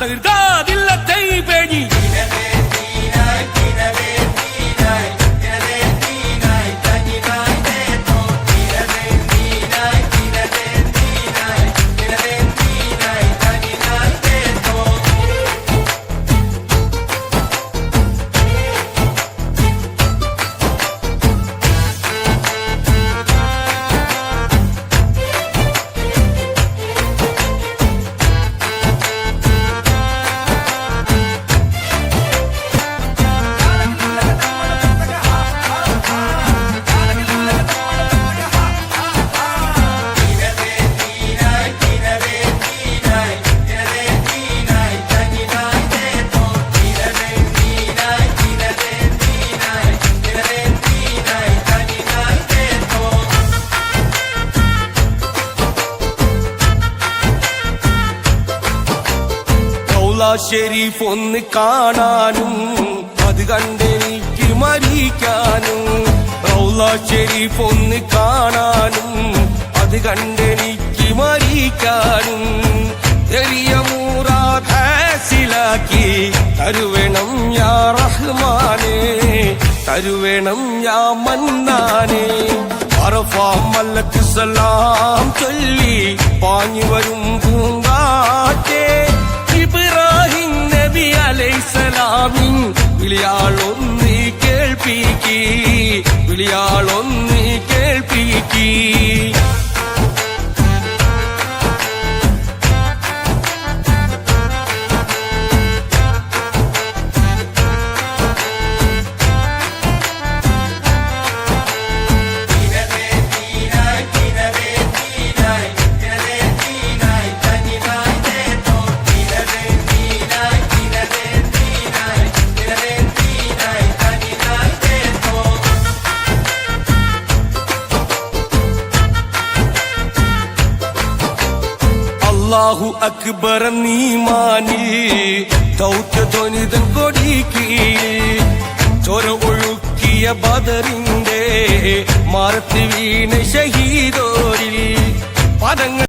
തകർക്കാതില്ലത്തെ പേഞ്ഞി റൗള ഷെരീഫ് ഒന്ന് കാണാനും അത് കണ്ടെനിക്ക് മരിക്കാനും. റൗള ഷെരീഫ് ഒന്ന് കാണാനും അത് കണ്ടെനിക്ക് മരിക്കാനും. ചെറിയ മൂറാത് ഹാസിലാക്കി തരുവേണം യാ റഹ്മാനെ തരുവേണം യാ മന്നാനെ. അറഫാ മല്ലക്ക് സലാം ചൊല്ലി പാഞ്ഞു വരും അലൈസലാമിൻ വിളിയാളൊന്ന് കേൾപ്പിക്കി. വിളിയാളൊന്ന് കേൾപ്പിക്കി. അള്ളാഹു അക്ബർ നീമാനിൽ ദൗത്യധ്വനിതൻ കൊടിക്ക് ചൊര ഒഴുക്കിയ ബദറിന്റെ മാറത്തി വീണ ഷഹീദോരിൽ. പദങ്ങൾ